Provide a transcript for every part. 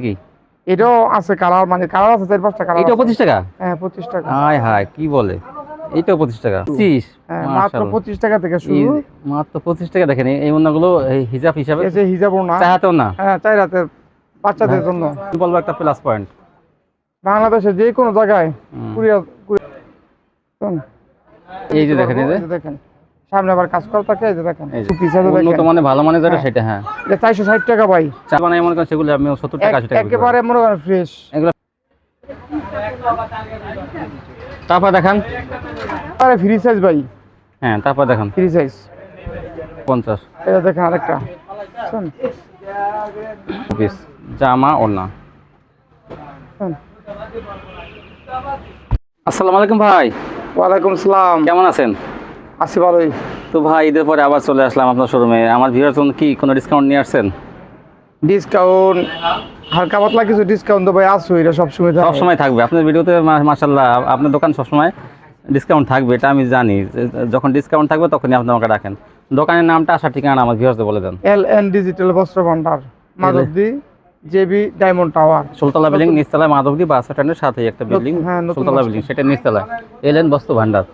কি? এটাও আছে কালার মানে কালার আছে চার পাঁচটা কালার এটাও পঁচিশ টাকা? হ্যাঁ পঁচিশ টাকা। হায় হায় কি বলে? এইটাও পঁচিশ টাকা। পঁচিশ। হ্যাঁ মাত্র পঁচিশ টাকা থেকে শুরু। মাত্র পঁচিশ টাকা দেখেন এই ওনাগুলো হিজাব হিসাবে? না চাহাতেও না হ্যাঁ চাই রাতে বাচ্চাদের জন্য। কি বলব একটা প্লাস পয়েন্ট বাংলাদেশে যে কোনো জায়গায় কুরিয়ার- এই যে দেখেন এই যে। দেখেন। সামনে আবার কাজ করা থাকে এই দেখেন উন্নত মানে ভালো মানে যেটা। সেটা হ্যাঁ। এটা চারশো ষাট টাকা ভাই। চা বানাই মনে করেন সেগুলো আমি সত্তর টাকা আশি টাকা বিক্রি একেবারে মনে করেন ফ্রেশ এগুলো তারপর দেখান। আরে ফ্রি সাইজ ভাই। হ্যাঁ তারপর দেখান। ফ্রি সাইজ পঞ্চাশ। এটা দেখেন আরেকটা। শোন। পিস জামা ওড়না। আসসালামু আলাইকুম ভাই। ওয়ালাইকুম সালাম। কেমন আছেন? আসি ভালোই। তো ভাই ঈদের পরে আবার চলে আসলাম আপনার শোরুমে আমার ভিউয়ার জন্য কি কোনো ডিসকাউন্ট নিয়ে আসছেন? ডিসকাউন্ট হালকা পাতলা কিছু ডিসকাউন্ট তো ভাই আসো এটা সবসময় থাকে। সব সময় থাকবে। আপনার ভিডিওতে মাসাল্লাহ আপনার দোকান সবসময় ডিসকাউন্ট থাকবে এটা আমি জানি। যখন ডিসকাউন্ট থাকবে তখনই আপনি আমাকে রাখেন দোকানের নামটা আসার ঠিকানা আমার ভিউয়ার্সে বলে দেন। এল এন ডিজিটাল বস্ত্র ভান্ডার Madhabdi J B diamond tower সুলতলা building নিচতলায় মাধবদী বাস স্ট্যান্ডের সাথে একটা বিল্ডিং হ্যাঁ, সুলতলা বিল্ডিং সেটা নিচতলায়। এলেন বস্তু ভান্ডার।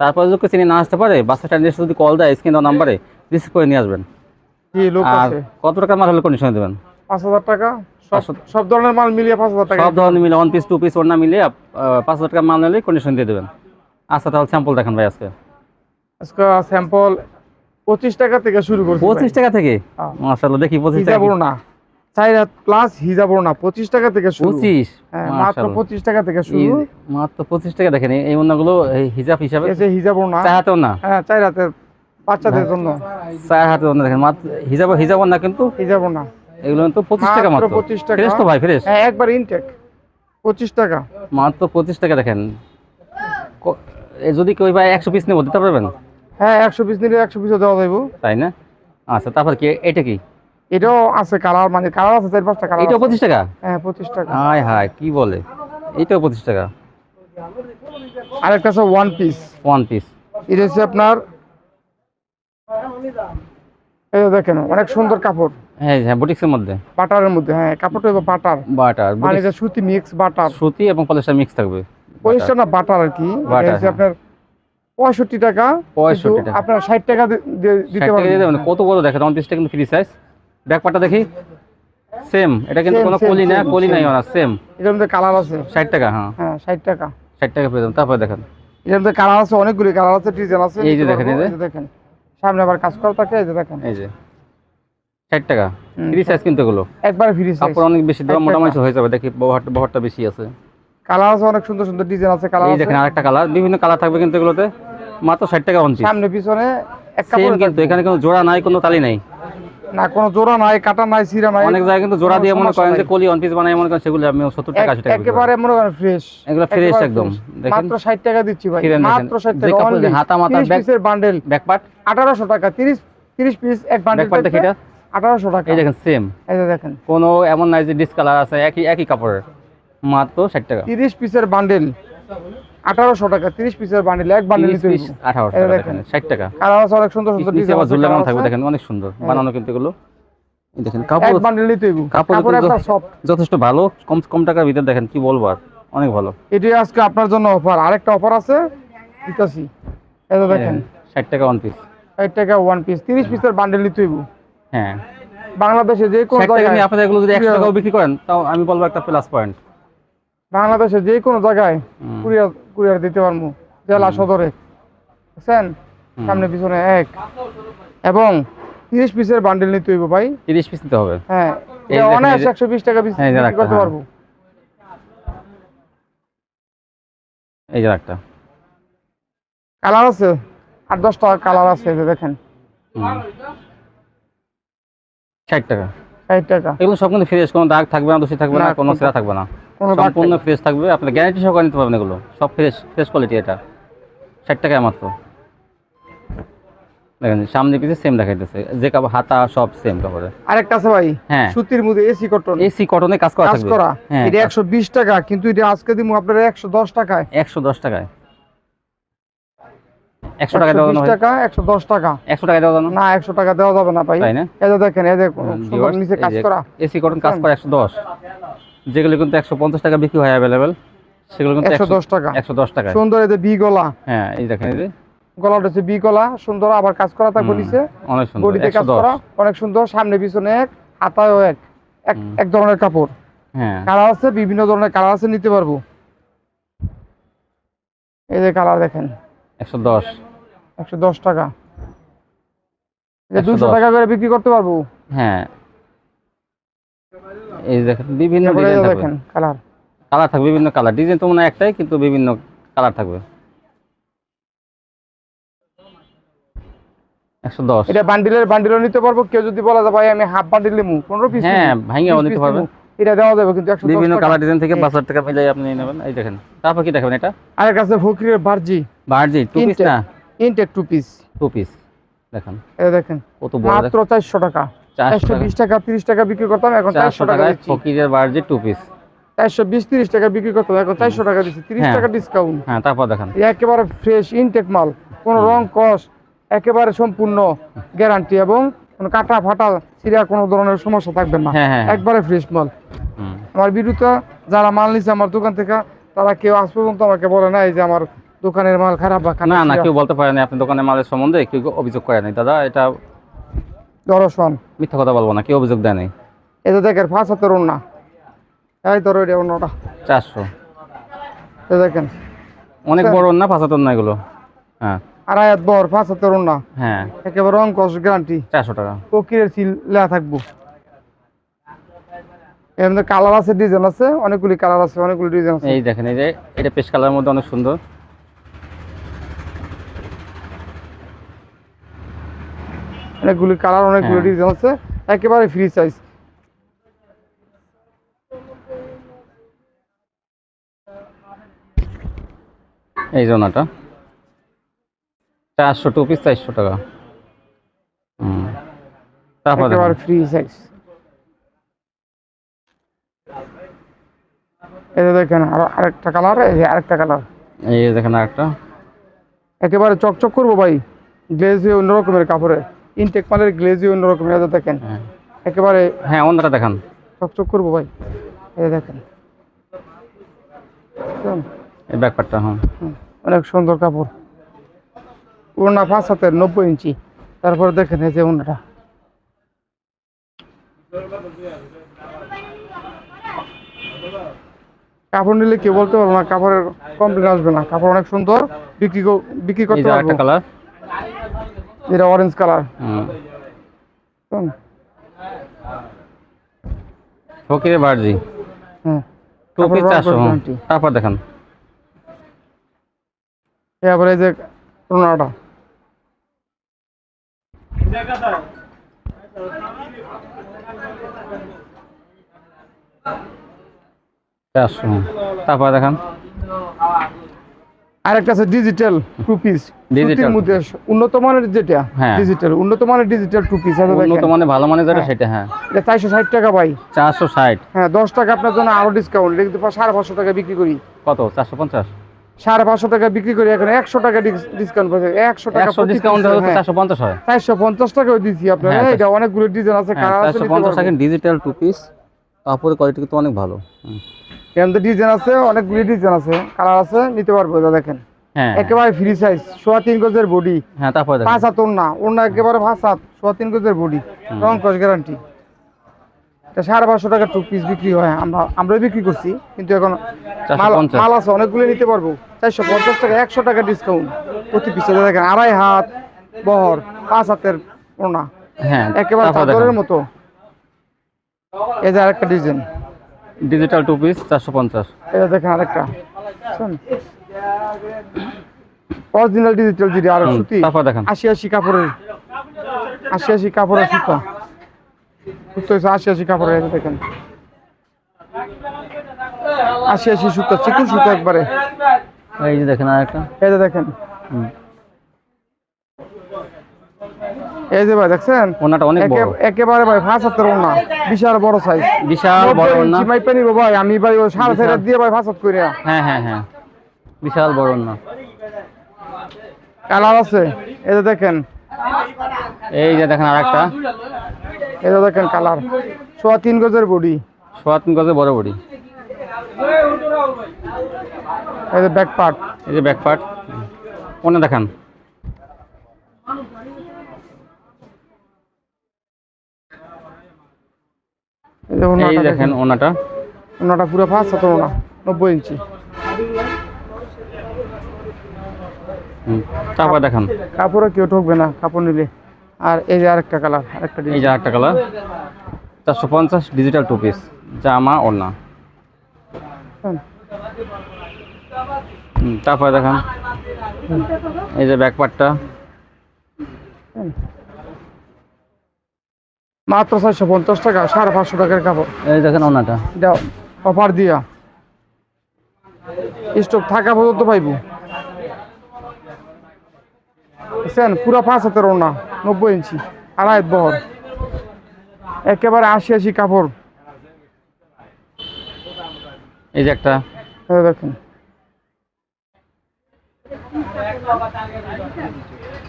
তারপরে যদি চিনি না আসতে পারে বাস স্ট্যান্ডে এসে যদি কল দেয় স্ক্রিন নাম্বারে রিসিভ করে নিয়ে আসবেন। আর কত টাকার মাল হলে কন্ডিশন দেবেন? পাঁচ হাজার টাকা? সব ধরনের মাল মিলিয়ে পাঁচ হাজার টাকা সব ধরনের মিলে ওয়ান পিস টু পিস ওড়না মিলে আহ, পাঁচ হাজার টাকা মাল নিলে কন্ডিশন দিয়ে দেবেন। আচ্ছা তাহলে স্যাম্পল দেখেন ভাই আজকে। আজকে স্যাম্পল পঁচিশ টাকা থেকে শুরু করছি পঁচিশ টাকা থেকে? হ্যাঁ। মাসাল্লাহ দেখি পঁচিশ টাকা না। চার হাত প্লাস হিজাবো না পঁচিশ টাকা থেকে শুরু। পঁচিশ? হ্যাঁ মাত্র পঁচিশ টাকা থেকে শুরু। মাত্র পঁচিশ টাকা দেখেন এই- হিজাব হিসাবে হিজাবো না না হ্যাঁ চার হাতের বাচ্চাদের জন্য। চার হাতে ওড়না দেখেন মাত্র হিজাব হিজাব না কিন্তু হিজাবো না এগুলো তো পঁচিশ টাকা মাত্র 25 টাকা। ফ্রেশ তো ভাই ফ্রেশ? হ্যাঁ একবার ইনটেক পঁচিশ টাকা। মাত্র পঁচিশ টাকা দেখেন। যদি কেউ ভাই একশো পিস নেব দিতে পারবেন? হ্যাঁ একশো পিস নিলে একশো পিসও দেওয়া যাইব। তাই না? আচ্ছা তারপর কি এটা কি? এটাও আছে কালার মানে কালার আছে চার পাঁচটা কালার এটাও পঁচিশ টাকা? হ্যাঁ পঁচিশ টাকা। হায় হায় কি বলে? এইটাও পঁচিশ টাকা। আরেকটা আছে ওয়ান পিস ওয়ান পিস এটা হচ্ছে আপনার এই দেখেন অনেক সুন্দর কাপড়। হ্যাঁ হ্যাঁ বুটিক্সের মধ্যে। বাটারের মধ্যে হ্যাঁ কাপড়টা হলো বাটার। বাটার মানে এটা সুতি মিক্স বাটার। সুতি এবং পলিস্টার মিক্স থাকবে। পরিষ্কার না বাটার আর কি। হচ্ছে হ্যাঁ। আপনার পঁয়ষট্টি টাকা। 65 কিন্তু টাকা। আপনার ষাট টাকা দিতে পারবেন। কত কত দেখেন? উনত্রিশটা কিন্তু ফ্রি সাইজ ব্যাকপাটা দেখি? সেম এটা কিন্তু কোনো কলি না কলি নাই same. ওনা সেম এটার মধ্যে কালার আছে। ষাট টাকা হ্যাঁ। হ্যাঁ ষাট টাকা। ষাট টাকা পেয়ে যাবেন তারপরে দেখেন। এটার মধ্যে কালার আছে অনেকগুলি কালার আছে ডিজাইন আছে। এই যে দেখেন, এই যে। দেখেন। সামনে আবার কাজ করা থাকে এই যে দেখেন। এই যে। ষাট টাকা। ফ্রি সাইজ কিন্তু এগুলো। একবার ফ্রি সাইজ কাপড় অনেক বেশি ষাট মোটামুটি হয়ে যাবে দেখি বহরটা বহরটা বেশি আছে। কালার আছে অনেক সুন্দর সুন্দর ডিজাইন আছে কালার এই দেখেন আরেকটা কালার বিভিন্ন কালার থাকবে কিন্তু এগুলোতে। মাত্র ষাট টাকা অন পিস সামনে পিছনে এক কাপড় কিন্তু এখানে কোনো জোড়া নাই কোনো তালি নাই। না কোনো জোড়া নাই কাটা নাই সিরা নাই। অনেক জায়গায় কিন্তু জোড়া দিয়ে মনে করেন যে। কলি অন পিস বানাই মনে করেন সেগুলো আমি সত্তর টাকা আশি এক- টাকা বিক্রি একেবারে মনে করেন ফ্রেশ এগুলো ফ্রেশ একদম দেখেন। মাত্র ষাট টাকা দিচ্ছি ভাই। মাত্র ষাট যে টাকা কাপড় যে হাতা 30 back- পিসের বান্ডেল ব্যাকপার্ট আঠারোশো টাকা তিরিশ তিরিশ পিস এক বান্ডেল ব্যাকপার্ট দেখি এটা? আঠারোশো টাকা। এই দেখেন সেম এই দেখেন। কোনো এমন নাই যে ডিসকালার আছে একই একই কাপড়ের। মাত্র ষাট টাকা। তিরিশ পিসের বান্ডেল আঠারোশো টাকা তিরিশ পিসের বান্ডেল এক বান্ডেল টাকা দেখেন। দেখেন ষাট টাকা। কালার আছে অনেক সুন্দর ডিজাইন আবার থাকবে দেখেন অনেক সুন্দর হ্যাঁ। বানানো কিন্তু এগুলো। দেখেন এক কাপড় বান্ডেল নিতে কাপড় কাপড় একটা সফট যথেষ্ট ভালো কম কম টাকার ভিতরে দেখেন কি বলব আর অনেক ভালো। এটি আজকে আপনার জন্য অফার আরেকটা অফার আছে দিতেছি। যে দেখেন। ষাট টাকা ওয়ান পিস ষাট টাকা ওয়ান পিস তিরিশ পিসের বান্ডেল নিতে হ্যাঁ। বাংলাদেশে যে কোনো জায়গায় আপনাদের এগুলো যদি একশো টাকাও বিক্রি করেন তাও আমি বলব একটা প্লাস পয়েন্ট বাংলাদেশে যে কোনো জায়গায়। কুরিয়ার কুরিয়ার দিতে পারব জেলা সদরে। বুঝছেন? সামনে পিছনে এক। এবং তিরিশ পিসের বান্ডেল নিতে হইব ভাই। তিরিশ পিস নিতে হবে? হ্যাঁ অনায়াসে একশো বিশ টাকা পিস করতে হ্যাঁ। পারব। এই যে একটা কালার আছে? আট দশ টাকা কালার আছে যে দেখেন। ষাট টাকা। ষাট টাকা। এগুলো সব কিন্তু ফ্রেশ কোনো দাগ থাকবে না দোষী থাকবে না কোনো সেরা থাকবে না। সম্পূর্ণ ফ্রেশ থাকবে। আপনি গ্যারান্টি সহকারে নিতে পারবেন এগুলো। সব ফ্রেশ ফ্রেশ কোয়ালিটি এটা। ষাট টাকায় মাত্র। দেখেন সামনে পিছিয়ে সেম দেখাইতেছে। যে কাপড় হাতা সব সেম কাপড়ে। আরেকটা আছে ভাই হ্যাঁ। সুতির মধ্যে এসি কটন এসি কটনে কাজ করা কাজ থাকবে। করা। হ্যাঁ। এটা একশো বিশ টাকা কিন্তু এটা আজকে দিব আপনার একশো দশ টাকায়। একশো দশ টাকায়। একশো টাকা দেওয়া যাবে টাকা একশো দশ টাকা। একশো টাকা দেওয়া যাবে না? না একশো টাকা দেওয়া যাবে না ভাই। তাই না? এই দেখেন এই সুন্দর নিচে কাজ করা। এসি কটন কাজ করে একশো দশ। যেগুলো কিন্তু একশো পঞ্চাশ টাকা বিক্রি হয় অ্যাভেলেবেল সেগুলো কিন্তু একশো দশ টাকা। একশো দশ টাকা। সুন্দর এই যে বি গলা। হ্যাঁ এই দেখেন। এই যে গলাটা হচ্ছে বি গলা সুন্দর আবার কাজ করা হুম, নিচে। অনেক সুন্দর একশো কাজ করা অনেক সুন্দর সামনে পিছনে এক হাতায়ও এক। এক ধরনের কাপড়। হ্যাঁ। কালার আছে বিভিন্ন ধরনের কালার আছে নিতে পারব। এই যে কালার দেখেন। একশো দশ। একশো দশ টাকা। দুশো। টাকা করে বিক্রি করতে পারব? হ্যাঁ এই দেখেন বিভিন্ন ডিজাইন দেখেন কালার কালার থাকবে বিভিন্ন কালার ডিজাইন তো মনে একটাই কিন্তু বিভিন্ন কালার থাকবে। এটা বান্ডিলের বান্ডিলও নিতে পারব। কেউ যদি বলা যায় ভাই আমি হাফ বান্ডিল নিমু পনেরো পিস হ্যাঁ ভাঙিয়াও নিতে পারবেন এটা দেওয়া যাবে কিন্তু একশো বিভিন্ন কালার ডিজাইন থেকে। পাঁচ হাজার টাকা মিলাই আপনি নেবেন। এই দেখেন তারপর কি দেখবেন এটা? আর কাছে ফকিরের বার্জি। বার্জি টু পিস। না? ইনটেক টু পিস টু পিস দেখেন। এটা দেখেন কত বড় দেখেন। মাত্র চারশো টাকা। চারশো চারশো বিশ টাকা তিরিশ টাকা বিক্রি করতাম এখন চারশো চারশো টাকা ফকিরের বার্জি টু পিস চারশো বিশ তিরিশ টাকা বিক্রি করতাম এখন চারশো টাকা দিচ্ছি। তিরিশ হ্যাঁ। টাকা ডিসকাউন্ট হ্যাঁ তারপর দেখেন। একেবারে ফ্রেশ ইনটেক মাল কোনো রং কস একেবারে সম্পূর্ণ গ্যারান্টি এবং কোনো কাটা ফাটা সিরিয়া কোনো ধরনের সমস্যা থাকবে না। হ্যাঁ। একবারে ফ্রেশ মাল। আমার বিরুদ্ধে যারা মাল নিছে আমার দোকান থেকে তারা কেউ আজ পর্যন্ত আমাকে বলে না এই যে আমার দোকানের মাল খারাপ বা না না কেউ বলতে পারে না আপনি দোকানের মালের সম্বন্ধে কেউ অভিযোগ করে নাই। দাদা এটা দর্শন মিথ্যা কথা বলব না কেউ অভিযোগ দেয় নাই। এই যে দেখেন পাঁচ হাতের অন্যা এই ধরো এটা অন্যটা চারশো। এই দেখেন। অনেক বড় না পাঁচ হাজার না এগুলো। হ্যাঁ। আড়াই হাত বর পাঁচ হাতের অন্যা হ্যাঁ। একেবারে রং কস গ্যারান্টি চারশো টাকা। ফকিরের সিল লেখা থাকব। মধ্যে কালার আছে ডিজাইন আছে অনেকগুলি কালার আছে অনেকগুলি ডিজাইন আছে। এই দেখেন এই যে এটা পেশ কালারের মধ্যে অনেক সুন্দর। অনেকগুলি কালার অনেকগুলি। ডিজাইন আছে। একেবারে ফ্রি সাইজ এই জোনাটা। চারশো টু পিস চারশো টাকা। তারপর একেবারে ফ্রি সাইজ এই দেখেন আর আরেকটা কালার এই আরেকটা কালার এই দেখেন আরেকটা। একেবারে চকচক করব ভাই। গ্লেজি অন্য রকমের কাপড়ের। ইনটেক মালের গ্লেজি অন্যরকম যে দেখেন। হ্যাঁ। একেবারে হ্যাঁ অন্যটা দেখান। চকচক করব ভাই। যে দেখেন। এই ব্যাকপারটা হ্যাঁ। অনেক সুন্দর কাপড়। ওড়না পাঁচ হাতের নব্বই ইঞ্চি। তারপরে দেখেন এই যে ওড়নাটা। কাপড় নিলে কেউ বলতে পারব না কাপড়ের কমপ্লেন আসবে না। কাপড় অনেক সুন্দর বিক্রি বিক্রি করতে পারব। কালার যেটা অরেঞ্জ কালার হুম। ফকিরের বার্জি। হুম। টু কাপড় পিস চারশো। তারপর দেখেন। এই যে ওড়নাটা চারশো। তারপর দেখেন। আরেকটা আছে ডিজিটাল টু পিস ডিজিটাল মধ্যে উন্নত মানের যেটা হ্যাঁ। ডিজিটাল উন্নত মানের ডিজিটাল টু পিস উন্নত মানে ভালো মানে যেটা হ্যাঁ। সেটা হ্যাঁ। এটা চারশো ষাট টাকা ভাই। চারশো ষাট। হ্যাঁ দশ টাকা আপনার জন্য আরও ডিসকাউন্ট এটা কিন্তু টাকা বিক্রি করি। কত? চারশো পঞ্চাশ? সাড়ে পাঁচশো টাকা বিক্রি করি এখন একশো টাকা ডিসকাউন্ট পাচ্ছে একশো টাকা ডিসকাউন্ট হলে তো চারশো পঞ্চাশ হয়। চারশো পঞ্চাশ টাকাও দিচ্ছি আপনার। হ্যাঁ, এটা অনেকগুলো ডিজাইন আছে হ্যাঁ আছে চারশো পঞ্চাশ টাকা ডিজিটাল টু পিস কাপড়ের কোয়ালিটি কিন্তু অনেক ভালো। এখান ডিজাইন আছে অনেকগুলি ডিজাইন আছে। কালার আছে নিতে পারব এটা দেখেন। হ্যাঁ। একেবারে ফ্রি সাইজ সোয়া তিন গজের বডি হ্যাঁ তারপরে পাঁচ হাত ওড়না ওড়না একেবারে পাঁচ হাত সোয়া তিন গজের বডি রং কস গ্যারান্টি এটা সাড়ে পাঁচশো টাকা টু পিস বিক্রি হয় আমরা আমরাই বিক্রি করছি কিন্তু এখন মাল আছে অনেকগুলো নিতে পারব। চারশো পঞ্চাশ টাকা একশো টাকা ডিসকাউন্ট প্রতি পিসে দেখেন আড়াই হাত বহর পাঁচ হাতের ওড়না। হ্যাঁ একেবারে চাদরের মতো। এই যে আরেকটা ডিজাইন ডিজিটাল টু পিস চারশো পঞ্চাশ। এটা দেখেন আরেকটা। অরিজিনাল ডিজিটাল যেটা আর হুম, সুতি দেখেন। আশি আশি কাপড়ের আশি আশি কাপড়ের সুতা। সুতো হচ্ছে আশি আশি কাপড়ের এটা দেখেন। আশি আশি সুতা চিকুন সুতা একবারে। এই যে দেখেন আর একটা এই যে দেখেন এই যে ভাই দেখছেন? ওনাটা অনেক বড়। একেবারে ভাই পাঁচ হাতের ওনা বিশাল বড় সাইজ বিশাল বড় না মাইপে নিবো ভাই আমি ভাই ওই সাড়ে। চার দিয়ে ভাই পাঁচ হাত করে হ্যাঁ হ্যাঁ হ্যাঁ। বিশাল বড় না কালার আছে। এই যে দেখেন। এই যে দেখেন আর একটা এই যে দেখেন কালার। সোয়া তিন গজের বডি। সোয়া তিন গজে বড় বড়ি। এই যে ব্যাক পার্ট এই যে ব্যাক পার্ট ওনে দেখান। এই দেখেন। ওনাটা। ওনাটা পুরো পাঁচ হাতের ওনা নব্বই ইঞ্চি। তারপর দেখান। কাপড়ে কেউ ঠকবে না কাপড় নিলে। আর এই যে আরেকটা কালার আরেকটা এই যে একটা কালার। চারশো পঞ্চাশ ডিজিটাল টু পিস জামা ওড়না। হুম, তারপরে দেখান। এই যে ব্যাক পার্টটা মাত্র চারশো পঞ্চাশ টাকা সাড়ে পাঁচশো টাকার কাপড়। এই দেখেন ওনাটা। এটা অফার দিয়া। স্টক থাকা পর্যন্ত পাইব। বুঝছেন? পুরো পাঁচ হাতের ওনা নব্বই ইঞ্চি আড়াই বহর। একেবারে আশি আশি কাপড়। এই যে একটা। এই দেখেন।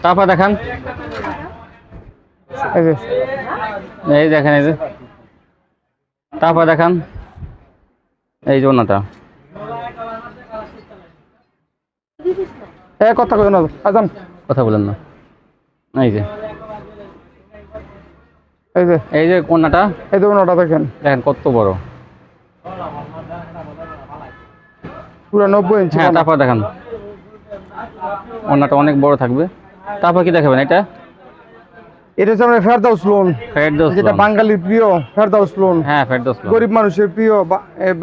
তারপর দেখান। এই দেখেন এই যে। তারপর দেখান। এই যে ওনাটা। এ কথা কই না কথা বলেন না। এই যে। এই যে। এই যে ওনাটা। এই যে ওনাটা দেখেন। দেখেন কত বড়। পুরো নব্বই ইঞ্চি হ্যাঁ তারপর দেখান। ওনাটা অনেক বড় থাকবে। তারপর কি দেখাবেন এটা? এটা হচ্ছে আমরা ফেরদাউস লোন যেটা বাঙালির প্রিয় ফেরদাউস লোন হ্যাঁ ফেরদৌস লোন। গরিব মানুষের প্রিয়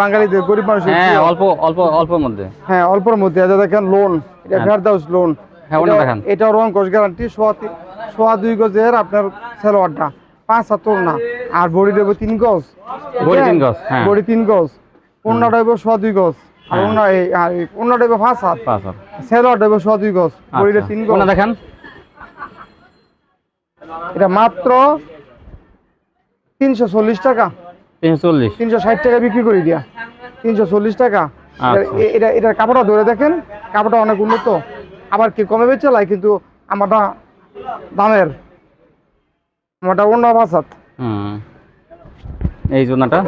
বাঙালিদের গরিব মানুষের হ্যাঁ অল্প অল্প অল্পের মধ্যে। হ্যাঁ অল্পের মধ্যে এটা দেখেন লোন এটা হ্যাঁ। ফেরদাউস লোন হ্যাঁ, ওটা দেখান। এটা রং গ্যারান্টি সোয়া সোয়া দুই গজের আপনার সেলোয়ারটা পাঁচ হাতর না। আর বড়ি দেবো তিন গজ। বড়ি তিন গজ, হ্যাঁ। বড়ি তিন গজ। অন্যটা দেবো সোয়া দুই গজ। আর হ্যাঁ। অন্য এই আর দেবো পাঁচ হাত পাঁচ হাত। সেলোয়ার দেবো সোয়া দুই গজ। বড়িটা আচ্ছা। তিন গজ। ওনা দেখান। এটা মাত্র তিনশো চল্লিশ টাকা। তিনশো ষাট টাকা বিক্রি করি দিয়া। তিনশো চল্লিশ টাকা। আচ্ছা। এটা এটার কাপড়টা ধরে দেখেন কাপড়টা অনেক উন্নত। আবার কি কমে বেচে লাই কিন্তু আমারটা দামের আমারটা অন্য হুম। এই জোনাটা?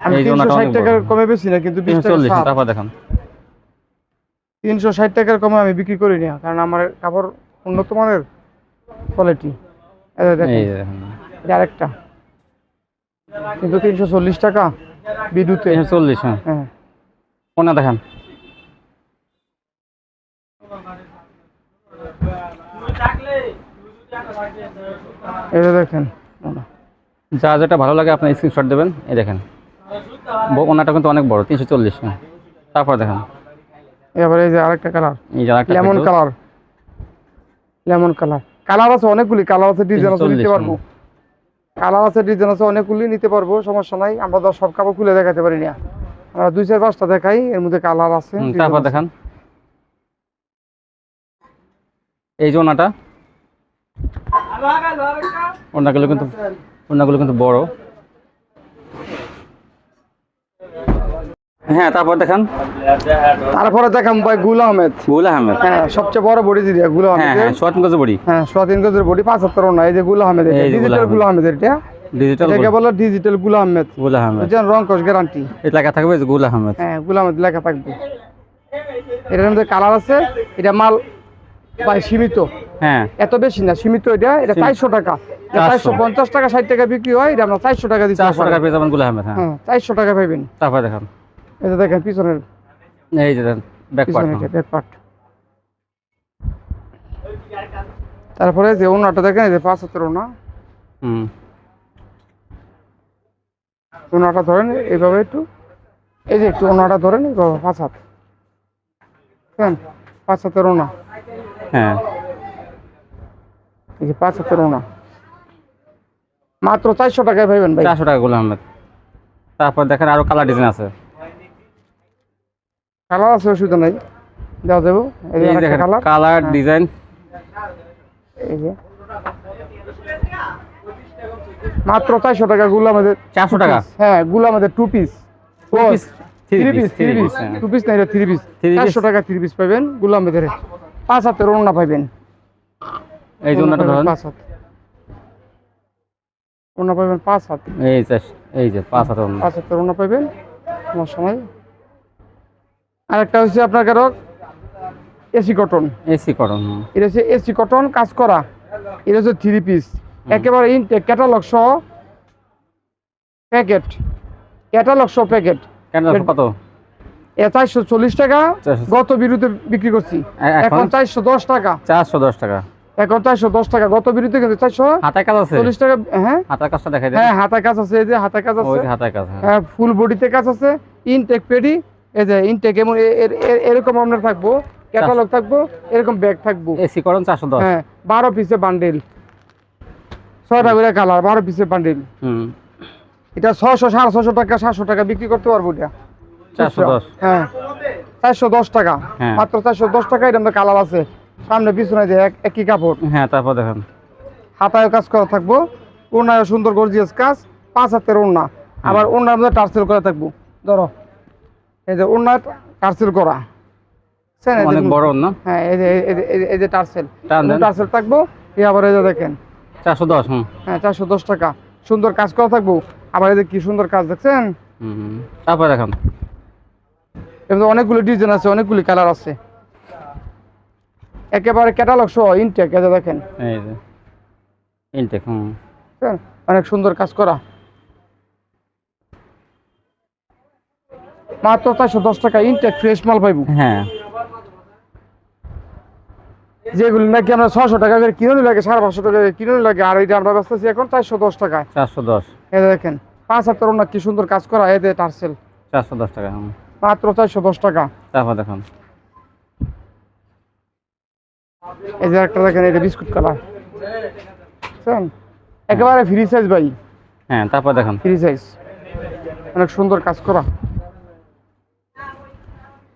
আমি তিনশো ষাট টাকার কমে বেশি না কিন্তু বিশ টাকা। দেখান। তিনশো ষাট টাকার কমে আমি বিক্রি করি না কারণ আমার কাপড় উন্নত মানের কোয়ালিটি আরেকটা। কিন্তু তিনশো চল্লিশ টাকা বিদ্যুতে। চল্লিশ হ্যাঁ। হ্যাঁ। ওনা দেখান? এটা দেখেন যা যেটা ভালো লাগে আপনি স্ক্রিনশট দেবেন এই দেখেন। ওনাটা কিন্তু অনেক বড় তিনশো চল্লিশ হ্যাঁ। তারপর দেখেন। এবার এই যে আরেকটা কালার এই যে আরেকটা lemon colour lemon colour colour আছে অনেকগুলি কালার আছে ডিজাইন আছে নিতে পারব। কালার আছে ডিজাইন আছে অনেকগুলি নিতে পারব সমস্যা নাই। আমরা তো সব কাপড় খুলে দেখাতে পারি না। আমরা দুই চার পাঁচটা দেখাই এর মধ্যে কালার আছে তারপর। দেখান। এই যে ওনাটা। ওনাগুলো কিন্তু ওনাগুলো কিন্তু বড়। হ্যাঁ তারপর দেখান। তারপরে দেখাম ভাই গুল আহমেদ। গুল আহমেদ। হ্যাঁ সবচেয়ে বড় বডি দিদি গুল হ্যাঁ আহমেদ হ্যাঁ সোয়াতিন গজ বড়ি। হ্যাঁ স্বাধীন গজের বডি না এই যে গুল আহমেদ ডিজিটাল গুল আহমেদ এটা ডিজিটাল এটাকে বলে ডিজিটাল গুল আহমেদ। গুল আহমেদ। রং গ্যারান্টি এটা লেখা থাকবে গুল আহমেদ। হ্যাঁ গুল আহমেদ লেখা থাকবে। এটার মধ্যে কালার আছে এটা মাল ভাই সীমিত। হ্যাঁ। এত বেশি না সীমিত এটা এটা চারশো টাকা। চারশো। পঞ্চাশ টাকা ষাট টাকা বিক্রি হয় এটা আমরা চারশো টাকা দিচ্ছি চারশো টাকা পেয়ে যাবেন গুল আহমেদ হ্যাঁ। হ্যাঁ চারশো টাকা পাইবেন। তারপর দেখান। এটা দেখেন পিছনের এই যে ব্যাক পার্ট ব্যাক পার্ট তারপরে যে ওনাটা দেখেন এই যে পাঁচ হাতের ওনা। হুম। ওনাটা ধরেন এইভাবে একটু। এই যে একটু ওনাটা ধরেন এইভাবে পাঁচ হাত। দেখেন পাঁচ হাতের ওনা। হ্যাঁ। এই যে পাঁচ হাতের ওনা। মাত্র চারশো টাকায় পাইবেন ভাই। চারশো টাকা গুল আহমেদ তারপর দেখেন আরও কালার ডিজাইন আছে। কালার আছে অসুবিধা নাই। দেওয়া যাব। কালার। ডিজাইন এই যে। মাত্র চারশো টাকা গুলো আমাদের চারশো টাকা? হ্যাঁ গুলো আমাদের two piece three piece three piece. Two piece না এটা থ্রি পিস চারশো টাকা থ্রি পিস পাবেন পাঁচ হাতের ওড়না এই পাঁচ হাত। ওড়না পাবেন পাঁচ হাত। এই যে এই যে পাঁচ হাতে পাঁচ হাতের ওড়না পাবেন। আমার সময়। আরেকটা হচ্ছে আপনার কারও এসি কটন। এসি করুন হুম। এটা হচ্ছে এসি কটন কাজ করা। এটা হচ্ছে থ্রি পিস একেবারে ইনটেক ক্যাটালগ সহ প্যাকেট ক্যাটালগ সহ প্যাকেট কত? এ চারশো চল্লিশ টাকা। 440 গত বিরুদ্ধে বিক্রি করছি। এখন চারশো দশ টাকা। চারশো দশ টাকা। এখন চারশো দশ টাকা। গত বিরুদ্ধে কিন্তু চারশো হাতের কাজ আছে? চল্লিশ টাকা হ্যাঁ। হাতের কাজটা দেন। হ্যাঁ হাতা কাজ আছে এই যে হাতা কাজ আছে। হাতের কাজ হ্যাঁ। হ্যাঁ ফুল বডিতে কাজ আছে। ইনটেক পেডি এই যে ইনটেক এমন এরকম আপনার থাকব ক্যাটালগ থাকব এরকম ব্যাগ থাকব। এসি করুন চারশো দশ। হ্যাঁ বারো পিসে বান্ডিল ছয়টা করে কালার বারো পিসে বান্ডিল হুম। এটা টাকা সাতশো টাকা বিক্রি করতে পারব এটা। চারশো দশ। হ্যাঁ চারশো দশ টাকা। হ্যাঁ। মাত্র চারশো দশ টাকা এটা কালার আছে। সামনে পিছনে যে এক- একই কাপড়। হ্যাঁ তারপর দেখেন। হাতায় কাজ করা থাকব ওনায় সুন্দর গর্জিয়াস কাজ পাঁচ হাতের ওড়না। আবার ওনার মধ্যে টার্সেল করা থাকব। ধরো এই যে ওনার টার্সেল করা। অনেক বড় না হ্যাঁ এই যে এই যে- টার্সেল। টার্সেল থাকব এই আবার এই যে দেখেন। চারশো দশ হুম। হ্যাঁ চারশো দশ টাকা। সুন্দর কাজ করা থাকব। আবার এই যে কি সুন্দর কাজ দেখছেন। তারপর দেখেন। এমনি অনেকগুলো ডিজাইন আছে অনেকগুলি কালার আছে। একেবারে ক্যাটালগ সহ ইনটেক এই যে দেখেন। এই যে। ইনটেক হুম। বুঝছেন? অনেক সুন্দর কাজ করা। মাত্র চারশো দশ টাকা ইনটেক ফ্রেশ মাল পাইব। হ্যাঁ। যেগুলি নাকি আমরা ছশো টাকা করে কিনে লাগে সাড়ে পাঁচশো টাকা করে কিনে লাগে আর এটা আমরা ব্যস্ত আছি এখন চারশো দশ টাকায়। চারশো দশ। যে দেখেন পাঁচ হাতের অন্য কি সুন্দর কাজ করা এই টার্সেল চারশো দশ টাকা মাত্র চারশো দশ টাকা। তারপর দেখুন। এই যে একটা দেখেন এটা বিস্কুট কালার। বুঝছেন একেবারে ফ্রি সাইজ ভাই। হ্যাঁ তারপর দেখুন। ফ্রি সাইজ অনেক সুন্দর কাজ করা।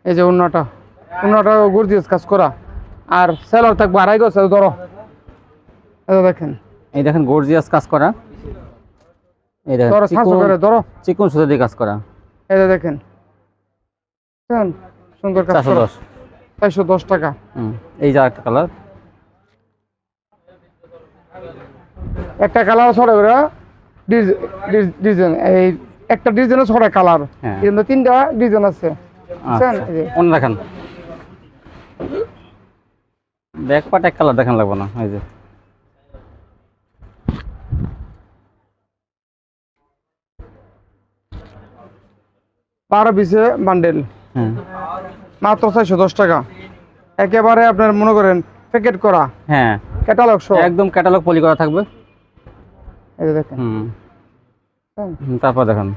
এই যে অন্যটা অন্যটা গর্জিয়াস কাজ করা। আর সেলার থাকব আড়াই এই ধরো। যে দেখেন। এই দেখেন গর্জিয়াস কাজ করা। এই দেখেন ধরো সাতশো করে ধরো। চিকন সুতো দিয়ে কাজ করা। যে দেখেন। সুন্দর কাজ করা। দশ। চারশো দশ টাকা। হুম এই যে একটা কালার একটা কালার ছড়া করে ডিজাইন এই একটা ডিজাইনে ছড়া কালার হ্যাঁ। মধ্যে তিনটা ডিজাইন আছে। আচ্ছা যে। অন্য ব্যাক পার্ট এক কালার দেখান লাগবে না এই যে। বারো পিসে বান্ডেল হ্যাঁ। মাত্র চারশো দশ টাকা। একেবারে আপনার মনে করেন প্যাকেট করা। হ্যাঁ। ক্যাটালগ সহ। একদম ক্যাটালগ পলি করা থাকবে। এই দেখেন। হ্যাঁ। হুম, তারপর দেখেন।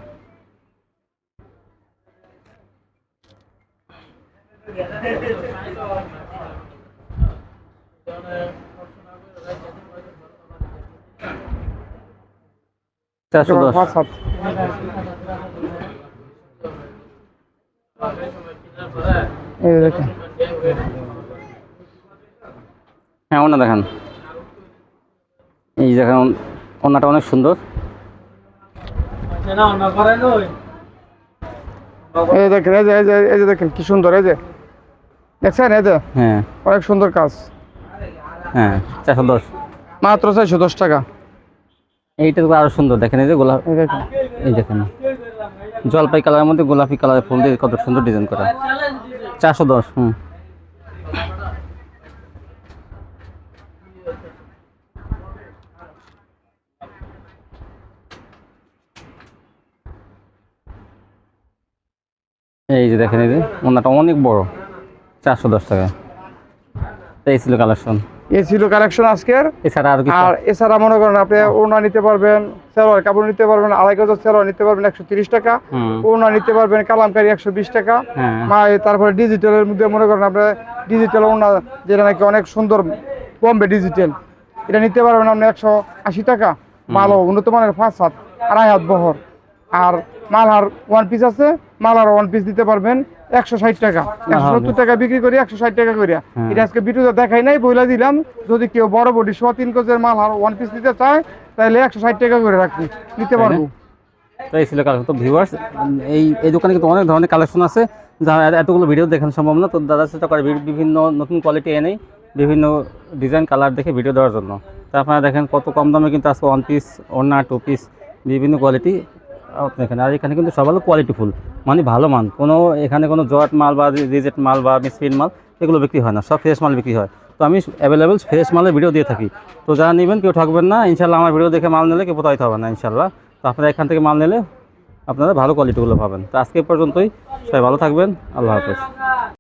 চারশো দশ। হ্যাঁ ওনা দেখেন। এই দেখেন ওনাটা অনেক সুন্দর। এই দেখেন এই যে এই যে এই যে দেখেন কি সুন্দর এই যে। দেখছেন এই যে হ্যাঁ। অনেক সুন্দর কাজ। হ্যাঁ চারশো দশ। মাত্র চারশো দশ টাকা। এইটা তো আরও সুন্দর দেখেন এই যে গোলাপ এই দেখেন। জলপাই কালারের মধ্যে গোলাপি কালারের ফুল দিয়ে কত সুন্দর ডিজাইন করা। চারশো দশ হুম। এই যে দেখেন এই যে ওনাটা অনেক বড়। চারশো দশ টাকা। এই ছিল কালেকশন এই ছিল কালেকশন আজকের। এছাড়া আর আর এছাড়া মনে করেন আপনি ওনা নিতে পারবেন সেলোয়ার কাপড় নিতে পারবেন আড়াই গজ সেলোয়ার নিতে পারবেন একশো তিরিশ টাকা। ওনা নিতে পারবেন কালামকারি একশো বিশ টাকা। হ্যাঁ। তারপরে ডিজিটালের মধ্যে মনে করেন আপনার ডিজিটাল ওনা যেটা নাকি অনেক সুন্দর বম্বে ডিজিটাল এটা নিতে পারবেন আপনি একশো আশি টাকা। ভালো উন্নত মানের পাঁচ হাত আড়াই হাত বহর। আর মালহার ওয়ান পিস আছে মালহার ওয়ান পিস দিতে পারবেন। একশো ষাট টাকা। একশো সত্তর টাকা বিক্রি করি একশো ষাট টাকা করিয়া। হ্যাঁ। এটা আজকে ভিডিওতে দেখাই নাই বইলা দিলাম। যদি কেউ বড় বডি সোয়া তিন গজের মালহার ওয়ান পিস নিতে চায় তাহলে একশো ষাট টাকা করে রাখি নিতে পারব। তো এই ছিল কালেকশন। তো ভিউয়ার্স এই এই দোকানে কিন্তু অনেক ধরনের কালেকশন আছে। যা এতগুলো ভিডিও দেখানো সম্ভব না তো দাদা চেষ্টা করে বিভিন্ন নতুন কোয়ালিটি এনেই বিভিন্ন ডিজাইন কালার দেখে ভিডিও দেওয়ার জন্য। তো আপনারা দেখেন কত কম দামে কিন্তু আজকে ওয়ান পিস ওড়না টু পিস বিভিন্ন কোয়ালিটি আপনি এখানে। আর এখানে কিন্তু সব হলো কোয়ালিটিফুল মানে ভালো মান। কোনো এখানে কোনো জট মাল বা রিজেক্ট মাল বা মিসফিন মাল, এগুলো বিক্রি হয় না। সব ফ্রেশ মাল বিক্রি হয়। তো আমি অ্যাভেলেবেল ফ্রেশ মালের ভিডিও দিয়ে থাকি। তো যারা নেবেন, কেউ ঠকবেন না। ইনশাল্লাহ আমার ভিডিও দেখে মাল নিলে কেউ প্রতারিত হবে না ইনশাল্লাহ তো আপনারা এখান থেকে মাল নিলে আপনারা ভালো কোয়ালিটিগুলো পাবেন। তো আজকে পর্যন্তই। সবাই ভালো থাকবেন। আল্লাহ হাফেজ।